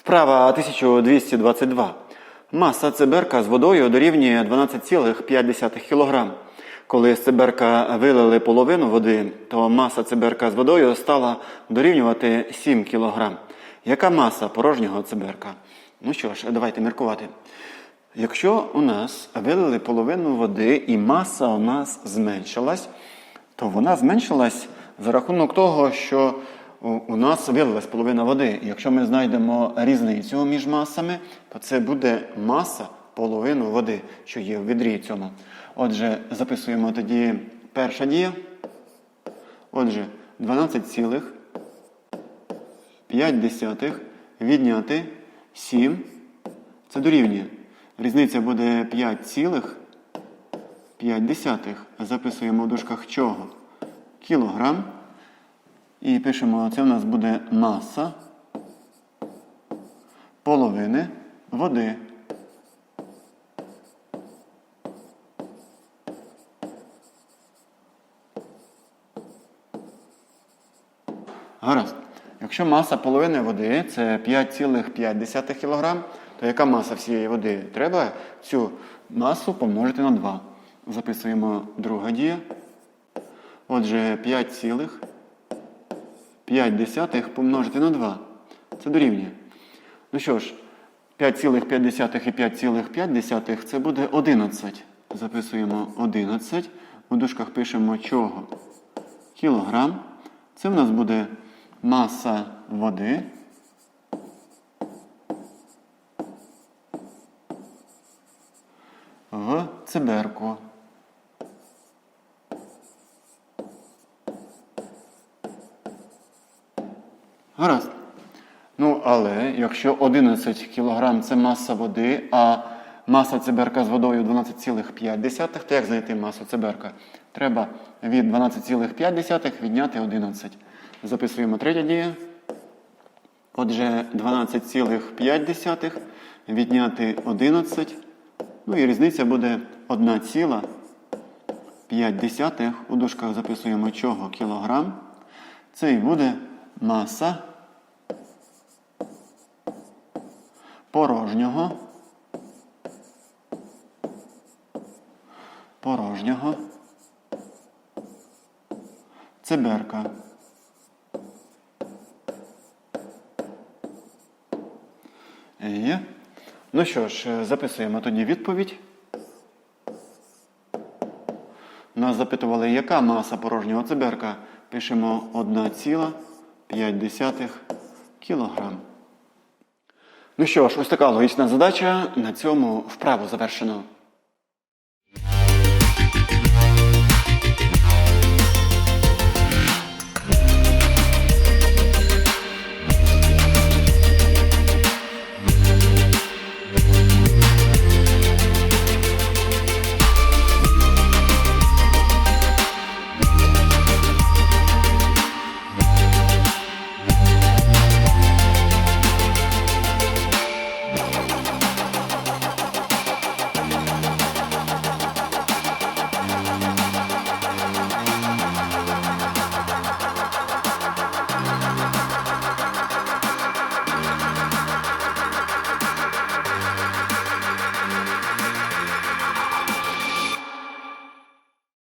Вправа 1222. Маса циберка з водою дорівнює 12,5 кг. Коли з циберка вилили половину води, то маса циберка з водою стала дорівнювати 7 кг. Яка маса порожнього циберка? Ну що ж, давайте міркувати. Якщо у нас вилили половину води і маса у нас зменшилась, то вона зменшилась за рахунок того, що у- нас вилилась половина води. Якщо ми знайдемо різницю між масами, то це буде маса половину води, що є в відрі цьому. Отже, записуємо тоді перша дія. Отже, 12,5 відняти 7. Це дорівнює. Різниця буде 5,5. Записуємо в дужках чого? Кілограм. І пишемо, це у нас буде маса половини води. Гаразд. Якщо маса половини води це 5,5 кг, то яка маса всієї води? Треба цю масу помножити на 2. Записуємо друга дія. Отже, 5,5 помножити на 2. Це дорівнює. Ну що ж, 5,5 і 5,5 це буде 11. Записуємо 11. У дужках пишемо чого? Кілограм. Це в нас буде маса води. В циберку. Гаразд. Ну, але якщо 11 кг це маса води, а маса циберка з водою 12,5, то як знайти масу циберка? Треба від 12,5 відняти 11. Записуємо третя дія. Отже, 12,5 відняти 11. Ну і різниця буде 1,5. У дужках записуємо чого кілограм. Це і буде маса порожнього. Порожнього. Циберка. Є. Ну що ж, записуємо тоді відповідь. Нас запитували, яка маса порожнього циберка. Пишемо 1,5 кілограм. Ну що ж, ось така логічна задача. На цьому вправу завершено.